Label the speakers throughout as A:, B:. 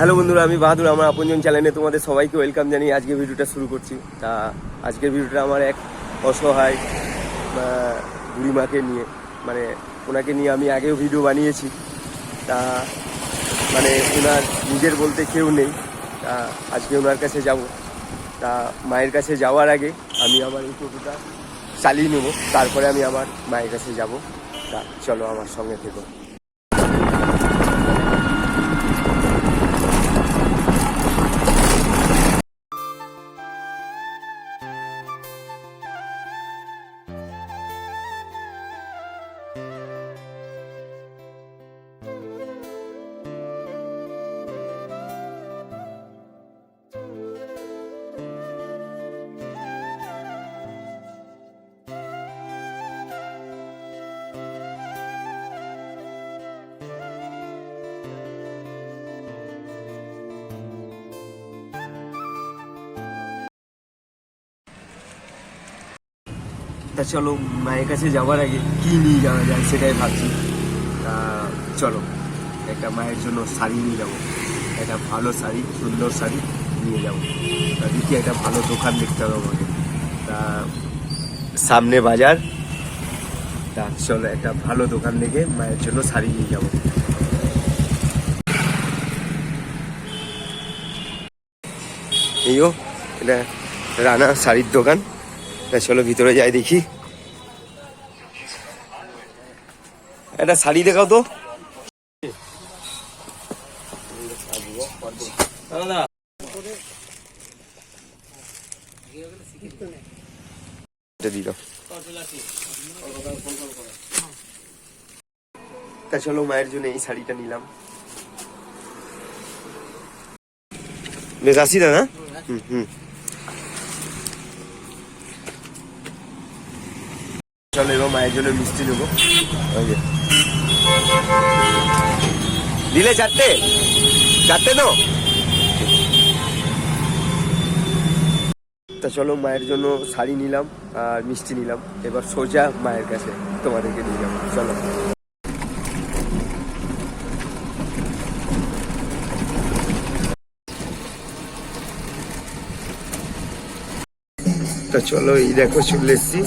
A: Hello বন্ধুরা, আমি বাহাদুর, আমার আপনজন চ্যানেলে তোমাদের সবাইকে ওয়েলকাম জানিয়ে আজকে ভিডিওটা শুরু করছি। তা আজকের ভিডিওটা আমার এক অসহায় বুড়িমাকে নিয়ে মানে ওনাকে নিয়ে আমি আগেও ভিডিও বানিয়েছি। তা মানে ওনার নিজের বলতে কেউ নেই, তা আজকে ওনার কাছে যাব। তা মায়ের কাছে যাওয়ার আগে আমি আমার এই টোটোটা চালিয়ে নেব, তারপরে আমি আমার মায়ের কাছে যাব। তা চলো আমার সঙ্গে থেকো। তা চলো মায়ের কাছে যাওয়ার আগে কি নিয়ে যাওয়া যায় সেটাই ভাবছি। তা চলো, একটা মায়ের জন্য শাড়ি নিয়ে যাব। একটা ভালো শাড়ি, সুন্দর শাড়ি নিয়ে যাব। তা দেখি একটা ভালো দোকান দেখতে হবে আমাকে। তা সামনে বাজার। তা চলো, একটা ভালো দোকান দেখে মায়ের জন্য শাড়ি নিয়ে যাব। এইও এটা রানা শাড়ির দোকান। তা চলো ভিতরে যাই দেখি। একটা শাড়ি দেখাও তো। এটা দিল তা চলো মায়ের জন্য এই শাড়িটা নিলাম। বেশ আসি দাদা। হুম হুম। চলো এবার মায়ের জন্য মিষ্টি নেব। দিলে চারটে? চারটে তো? তা চলো মায়ের জন্য শাড়ি নিলাম আর মিষ্টি নিলাম। এবার সোজা মায়ের কাছে তোমাদেরকে নিয়ে যাব। চলো। তা চলো এই দেখো চলে এসছি।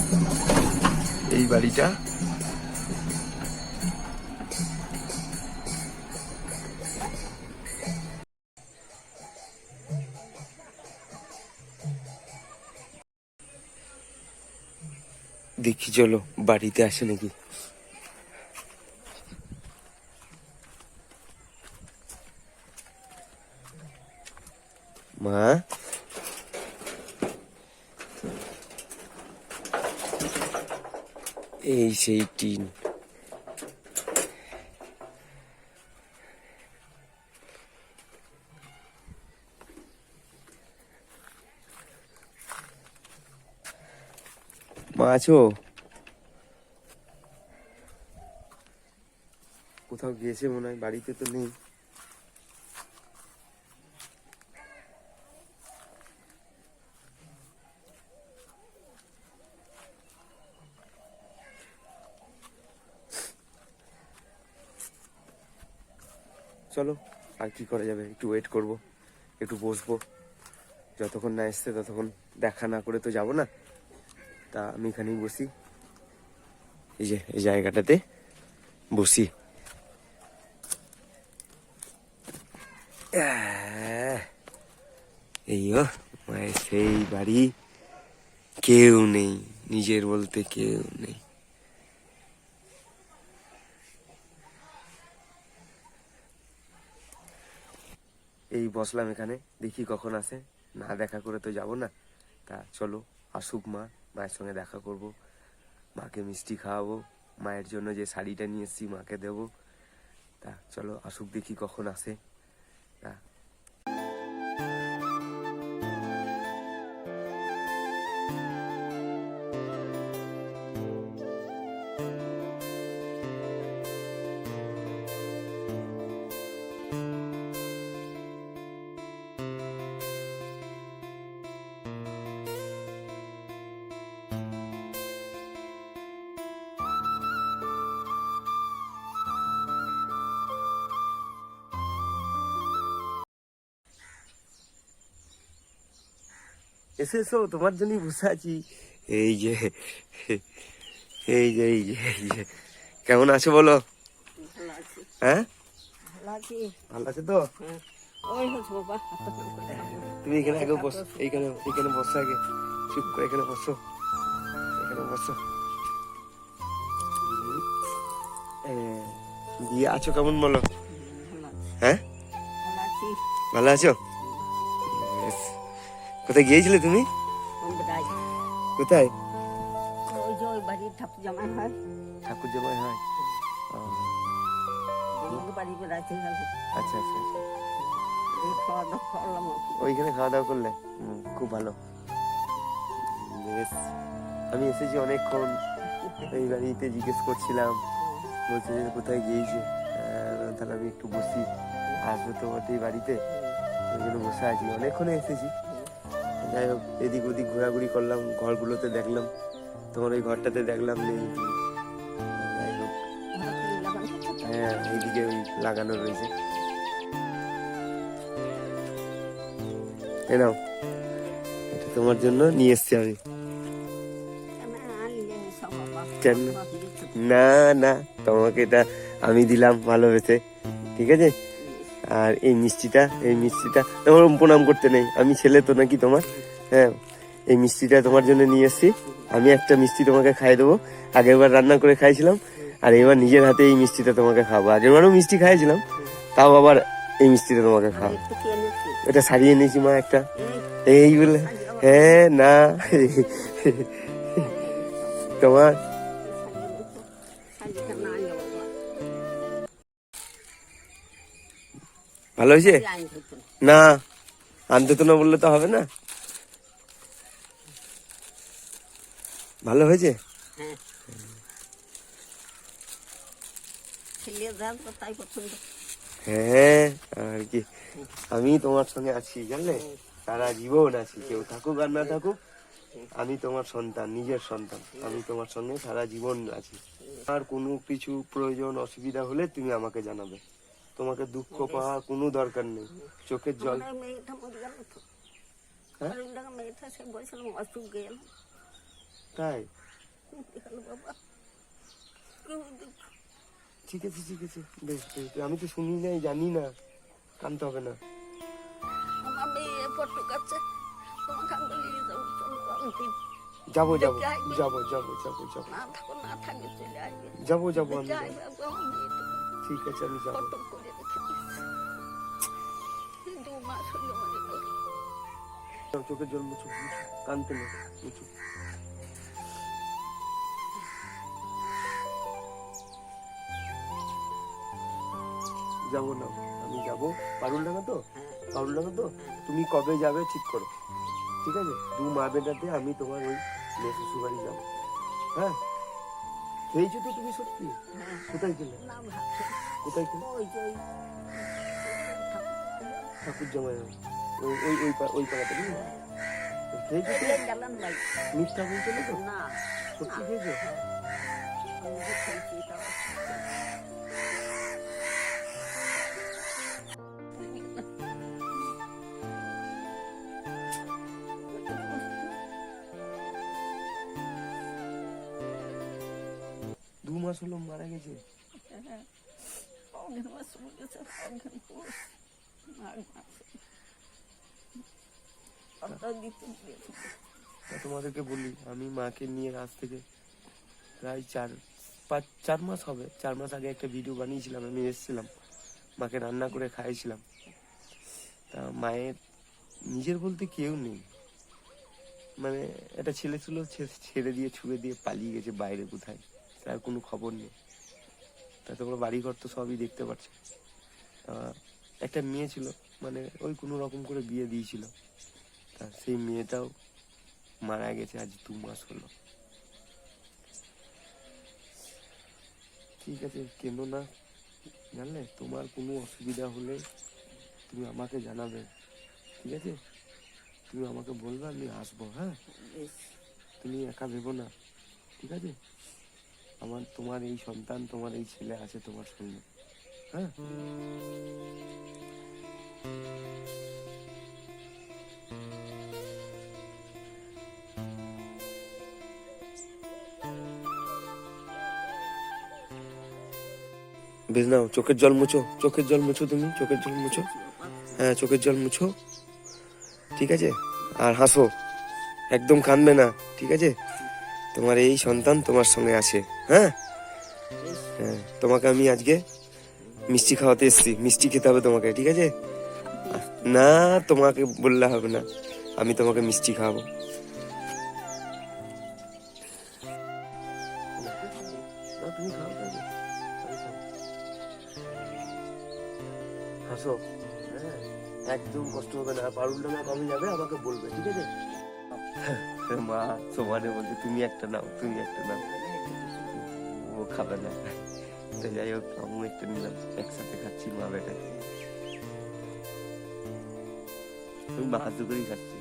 A: এই বাড়িটা? দেখি চলো বাড়িতে আসে নাকি। মা? এই সেই টিন। মা আছো? কোথাও গিয়েছে মনে হয়? বাড়িতে তো নেই চলো আর কি করা যাবে? একটু ওয়েট করব, একটু বসবো। যতক্ষণ না এসছে, ততক্ষণ দেখা না করে তো যাব না। তা আমি এখানেই বসি। এই যে, এই জায়গাটাতে বসি। এই ও সেই বাড়ি। কেউ নেই, নিজের বলতে কেউ নেই। এই বসলাম এখানে, দেখি কখন আসে না দেখা করে তো যাব না। তা চলো, আসুক মা, মায়ের সঙ্গে দেখা করব। মাকে মিষ্টি খাওয়াবো, মায়ের জন্য যে শাড়িটা নিয়ে এসেছি মাকে দেব। তা চলো, আসুক দেখি কখন আসে। তা এসো এসো তোমার জন্যই বসে আছি। এই যে এই যে এই যে এই যে। কেমন আছো বলো? হ্যাঁ?
B: ভালো আছি।
A: আছে তো?
B: হ্যাঁ।
A: তুমি এখানে আগে বস এইখানে এইখানে বসো আগে। চুপ করে এখানে বসো। এখানে বসো। হ্যাঁ, দিয়ে আছো কেমন বলো? হ্যাঁ?
B: ভালো আছো.
A: কোথায় গিয়েছিলে তুমি? কোথায়?
B: ঠাকুর জামাই হয়।
A: ঠাকুর জামাই হয়। আচ্ছা আচ্ছা আচ্ছা। ওইখানে খাওয়া দাওয়া করলে? খুব ভালো। বেশ। আমি এসেছি অনেকক্ষণ। এই বাড়িতে জিজ্ঞেস করছিলাম বলছে যে কোথায় গিয়েছে? তাহলে আমি একটু বসি। আসব তো এই বাড়িতে। ওই জন্য বসে আছি। অনেকক্ষণে এসেছি। যাই হোক, এদিক ওদিক ঘোরাঘুরি করলাম, ঘরগুলোতে দেখলাম। তোমার ওই ঘরটাতে দেখলাম নেই। হ্যাঁ এইদিকে ওই লাগানো রয়েছে। এ এটা তোমার জন্য নিয়ে এসছি আমি।
B: কেন।
A: না না, তোমাকে এটা আমি দিলাম ভালোবেসে। ঠিক আছে? আর এই মিষ্টিটা এই মিষ্টিটা। তোমার প্রণাম করতে নেই। আমি ছেলে তো নাকি তোমার? হ্যাঁ এই মিষ্টিটা তোমার জন্য নিয়ে এসছি। আমি একটা মিষ্টি তোমাকে খাইয়ে দেবো। আগেরবার রান্না করে খাইছিলাম আর এবার নিজের হাতে এই মিষ্টিটা তোমাকে খাব। আগেরবারও মিষ্টি খাইছিলাম তাও আবার এই মিষ্টিটা তোমাকে খাব। এটা সারিয়ে নিয়েছি মা একটা।
B: এই
A: বলে হ্যাঁ না। তোমার ভালো হয়েছে?
B: না।
A: আনতে তো না বললে তো হবে না। ভালো হয়েছে?
B: হ্যাঁ।
A: হ্যাঁ আর কি। আমি তোমার সঙ্গে আছি জানলে? সারা জীবন আছি কেউ থাকুক আর না থাকুক আমি তোমার সন্তান নিজের সন্তান। আমি তোমার সঙ্গে সারা জীবন আছি। আর কোনো কিছু প্রয়োজন অসুবিধা হলে তুমি আমাকে জানাবে। তোমাকে দুঃখ পাওয়ার কোনো দরকার নেই। চোখের জল হ্যাঁ? তাই? ঠিক আছে ঠিক আছে। বেশ বেশ আমি তো শুনি নাই জানি না। কানতে হবে না।
B: যাব
A: যাব যাব। যাব যাব যাব যাব। যাব আমি ঠিক আছে আমি যাব। চোখের জল মুছু মুছু কানতে নেই মুছু যাব না আমি যাব। পারুল ডাঙ্গা তো? পারুল ডাঙ্গা তো? তুমি কবে যাবে ঠিক করো। ঠিক আছে? দু মা বেটাতে আমি তোমার ওই মেয়ে শ্বশুর বাড়ি যাব। হ্যাঁ? খেয়েছো তো তুমি সত্যি?
B: হ্যাঁ
A: কোথায়
B: গেলে?
A: কোথায়
B: গেলে? যে
A: ঠাকুর জামাই ওই ওই ওই ওই পাড়াতে মিথ্যা বলছো তো
B: না।
A: সত্যি খেয়েছো মাস হলো মারা গেছে তোমাদেরকে বলি আমি মাকে নিয়ে আজ থেকে প্রায় চার পাঁচ চার মাস হবে। চার মাস আগে একটা ভিডিও বানিয়েছিলাম আমি এসেছিলাম। মাকে রান্না করে খাইয়েছিলাম। তা মায়ের নিজের বলতে কেউ নেই। মানে একটা ছেলে ছিল ছেড়ে দিয়ে ছুড়ে দিয়ে পালিয়ে গেছে বাইরে কোথায়। তার কোনো খবর নেই। তা তোমরা বাড়িঘর তো সবই দেখতে পাচ্ছ। একটা মেয়ে ছিল মানে ওই কোনো রকম করে বিয়ে দিয়েছিল। তা সেই মেয়েটাও মারা গেছে আজ দু মাস হলো। ঠিক আছে কেন না? জানলে তোমার কোনো অসুবিধা হলে তুমি আমাকে জানাবে। ঠিক আছে? তুমি আমাকে বলবে আমি আসব হ্যাঁ? তুমি একা ভেবো না। ঠিক আছে? আমার তোমার এই সন্তান, তোমার এই ছেলে আছে তোমার সঙ্গে। হ্যাঁ? বেজনাও চোখের জল মুছো, চোখের জল মুছো তুমি, চোখের জল মুছো। হ্যাঁ চোখের জল মুছো। ঠিক আছে? আর হাসো। একদম কাঁদবে না, ঠিক আছে? তোমার এই সন্তান তোমার সঙ্গে আছে। হ্যাঁ? হ্যাঁ তোমাকে আমি আজকে মিষ্টি খাওয়াতে এসেছি। মিষ্টি খেতে হবে তোমাকে ঠিক আছে? না তোমাকে বললে হবে না। আমি তোমাকে মিষ্টি খাওয়াবো। হাসো হ্যাঁ একদম কষ্ট হবে না। যাবে আমাকে বলবে ঠিক আছে? মা সমানে বলছে তুমি একটা নাও তুমি একটা নাও। ও খাবে না। তো যাই হোক আমি একটু নিলাম, একসাথে খাচ্ছি, মা বেটা বাহাদুর করেই খাচ্ছি।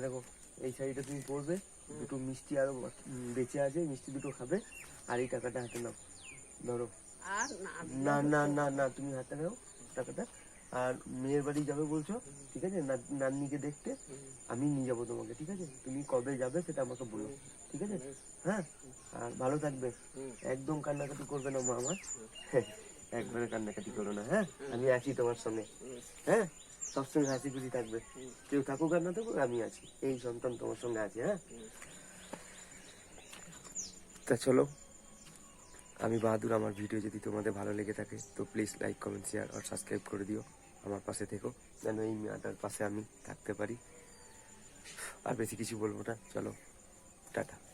A: দেখো এই শাড়িটা তুমি পরবে দুটো মিষ্টি আরও বেঁচে আছে মিষ্টি দুটো খাবে আর এই টাকাটা হাতে নাও। ধরো। না না না না তুমি হাতে নাও টাকাটা। আর মেয়ের বাড়ি যাবে বলছো ঠিক আছে? না- নাতনিকে দেখতে আমি নিয়ে যাব তোমাকে ঠিক আছে? তুমি কবে যাবে সেটা আমাকে বলো ঠিক আছে? হ্যাঁ? আর ভালো থাকবে। একদম কান্নাকাটি করবে না মা আমার। একবারে কান্নাকাটি করো না হ্যাঁ? আমি আছি তোমার সঙ্গে হ্যাঁ? সবসময় হাসি খুশি থাকবে। কেউ থাকুক আর না থাকুক, আমি আছি। এই সন্তান তোমার সঙ্গে আছে হ্যাঁ? তা চলো, আমি বাহাদুর, আমার ভিডিও যদি তোমাদের ভালো লেগে থাকে, তো প্লিজ লাইক কমেন্ট শেয়ার আর সাবস্ক্রাইব করে দিও। আমার পাশে থেকো, যেন এই মেয়েটার পাশে আমি থাকতে পারি। আর বেশি কিছু বলব না। চলো, টাটা।